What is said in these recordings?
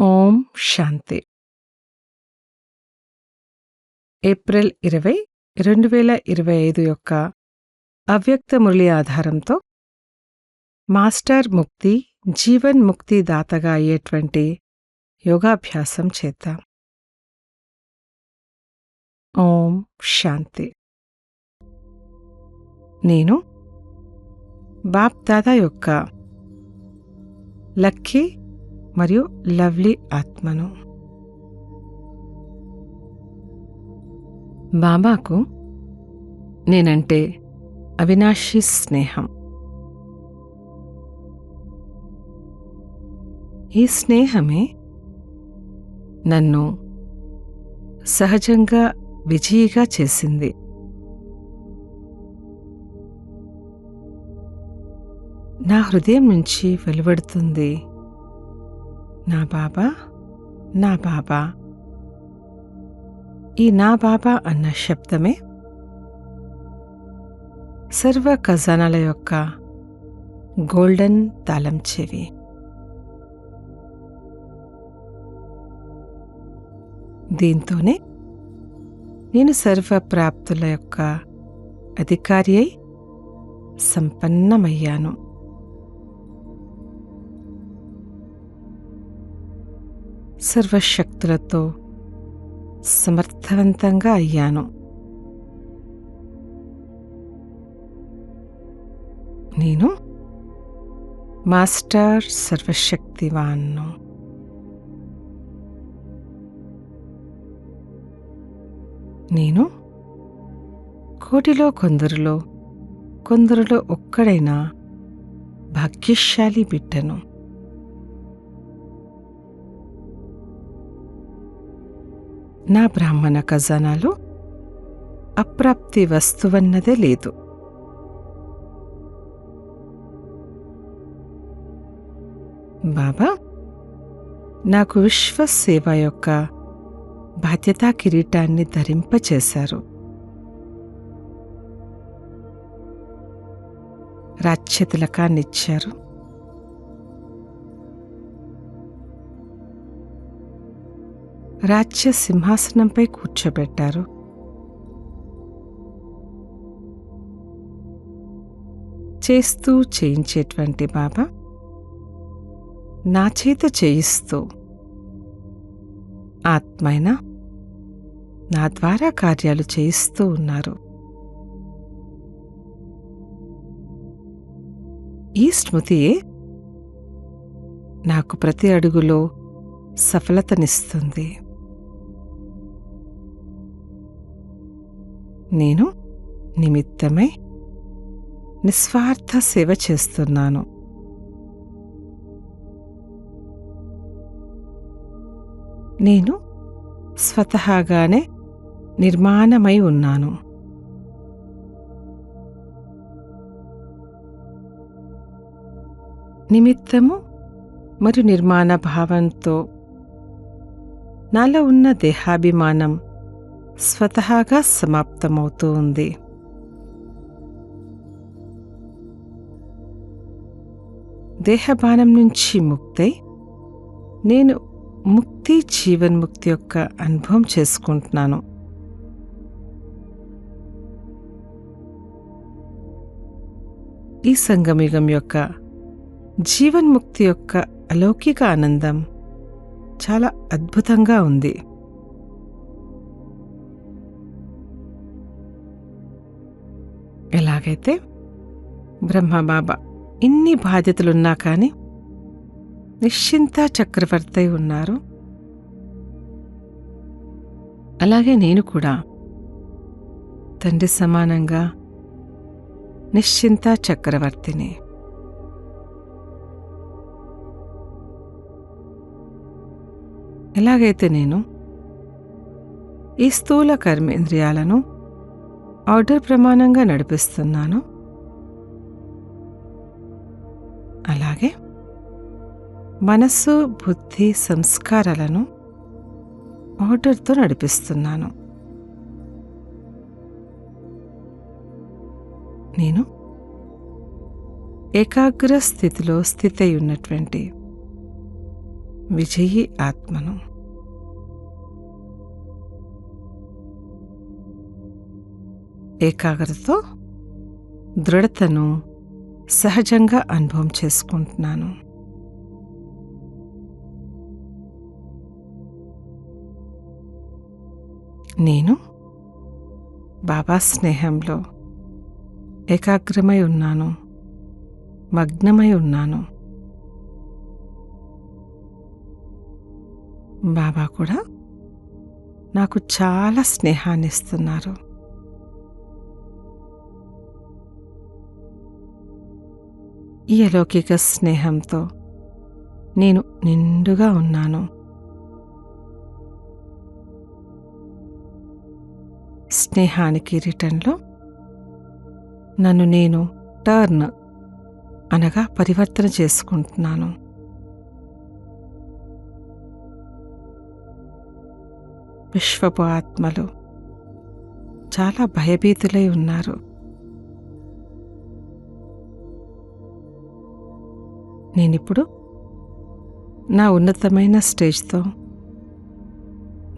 ఓం శాంతి. April ఇరవై రెండు వేల ఇరవై ఐదు యొక్క అవ్యక్త మురళి ఆధారంతో మాస్టర్ ముక్తి జీవన్ ముక్తి దాతగా అయ్యేటువంటి యోగాభ్యాసం చేద్దాం. ఓం శాంతి. నేను బాప్దాదా యొక్క లక్కీ మరియు లవ్లీ ఆత్మను. బాబాకు నేనంటే అవినాశి స్నేహం. ఈ స్నేహమే నన్ను సహజంగా విజయిగా చేసింది. నా హృదయం నుంచి వెలువడుతుంది. నా బాబా నా బాబా. ఈ నా బాబా అన్న శబ్దమే సర్వ ఖజానాల యొక్క గోల్డెన్ తాళం చెవి. దీంతోనే నేను సర్వ ప్రాప్తుల యొక్క అధికారి అయి సంపన్నమయ్యాను. సర్వశక్తులతో సమర్థవంతంగా అయ్యాను. నేను మాస్టర్ సర్వశక్తివాన్ను. నేను కోటిలో కొందరిలో కొందరిలో ఒక్కడైనా భాగ్యశాలి బిడ్డను. నా బ్రాహ్మణ ఖజానాలు అప్రాప్తి వస్తువన్నదే లేదు. బాబా నాకు విశ్వసేవ యొక్క బాధ్యతా కిరీటాన్ని ధరింపచేశారు. రాజ్య తిలకాన్నిచ్చారు రాజ్య సింహాసనంపై కూర్చోబెట్టారు. చేస్తూ చేయించేటువంటి బాబా నా చేత చేయిస్తూ. ఆత్మైన నా ద్వారా కార్యాలు చేయిస్తూ ఉన్నారు. ఈ స్మృతియే నాకు ప్రతి అడుగులో సఫలతనిస్తుంది. నేను నిమిత్తమై నిస్వార్థ సేవ చేస్తున్నాను. నేను స్వతహాగానే నిర్మాణమై ఉన్నాను. నిమిత్తము మరియు నిర్మాణ భావంతో నాలో ఉన్న దేహాభిమానం స్వతహాగా సమాప్తమవుతూ ఉంది దేహబానం నుంచి ముక్తై నేను ముక్తి జీవన్ముక్తి యొక్క అనుభవం చేసుకుంటున్నాను. ఈ సంగమయుగం యొక్క జీవన్ముక్తి యొక్క అలౌకిక ఆనందం చాలా అద్భుతంగా ఉంది. ఎలాగైతే బ్రహ్మబాబా ఇన్ని బాధ్యతలున్నా కానీ నిశ్చింత చక్రవర్తి ఉన్నారు. అలాగే నేను కూడా తండ్రి సమానంగా నిశ్చింత చక్రవర్తిని. ఎలాగైతే నేను ఈ స్థూల కర్మేంద్రియాలను ఆర్డర్ ప్రమాణంగా నడిపిస్తున్నాను. అలాగే మనస్సు బుద్ధి సంస్కారాలను ఆర్డర్తో నడిపిస్తున్నాను. నేను ఏకాగ్ర స్థితిలో స్థితి ఉన్నటువంటి విజయీ ఆత్మను ఏకాగ్రతతో దృఢతను సహజంగా అనుభవం చేసుకుంటున్నాను. నేను బాబా స్నేహంలో ఏకాగ్రమై ఉన్నాను మగ్నమై ఉన్నాను. బాబా కూడా నాకు చాలా స్నేహాన్ని ఇస్తున్నారు ఈ అలౌకిక స్నేహంతో నేను నిండుగా ఉన్నాను. స్నేహానికి రిటర్న్లో నన్ను నేను టర్న్ అనగా పరివర్తన చేసుకుంటున్నాను. విశ్వపు ఆత్మలు చాలా భయభీతులై ఉన్నారు. నేనిప్పుడు నా ఉన్నతమైన స్టేజ్తో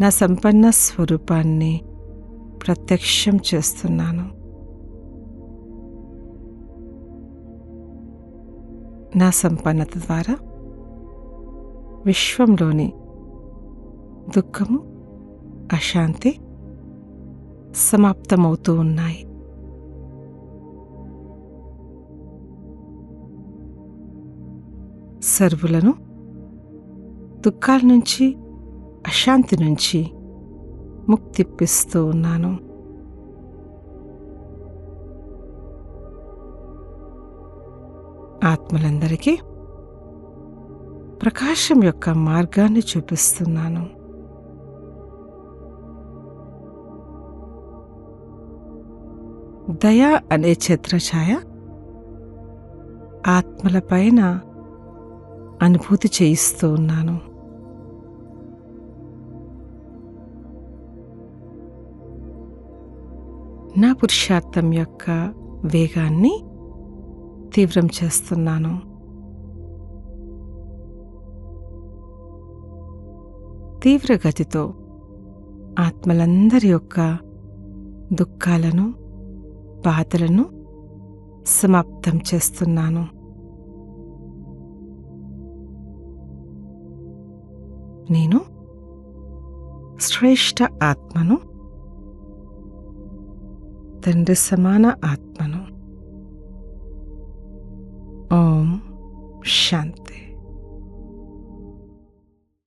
నా సంపన్న స్వరూపాన్ని ప్రత్యక్షం చేస్తున్నాను. నా సంపన్నత ద్వారా విశ్వంలోని దుఃఖము అశాంతి సమాప్తమవుతూ ఉన్నాయి. సర్వులను దుఃఖాల నుంచి అశాంతి నుంచి ముక్తిప్పిస్తూ ఉన్నాను. ఆత్మలందరికీ ప్రకాశం యొక్క మార్గాన్ని చూపిస్తున్నాను. దయా అనే ఛత్రఛాయ ఆత్మలపైన అనుభూతి చేయిస్తూ ఉన్నాను. నా పురుషార్థం యొక్క వేగాన్ని తీవ్రం చేస్తున్నాను. తీవ్రగతితో ఆత్మలందరి యొక్క దుఃఖాలను బాధలను సమాప్తం చేస్తున్నాను. నేను శ్రేష్ఠ ఆత్మను తండ్రి సమాన ఆత్మను. ఓం శాంతి.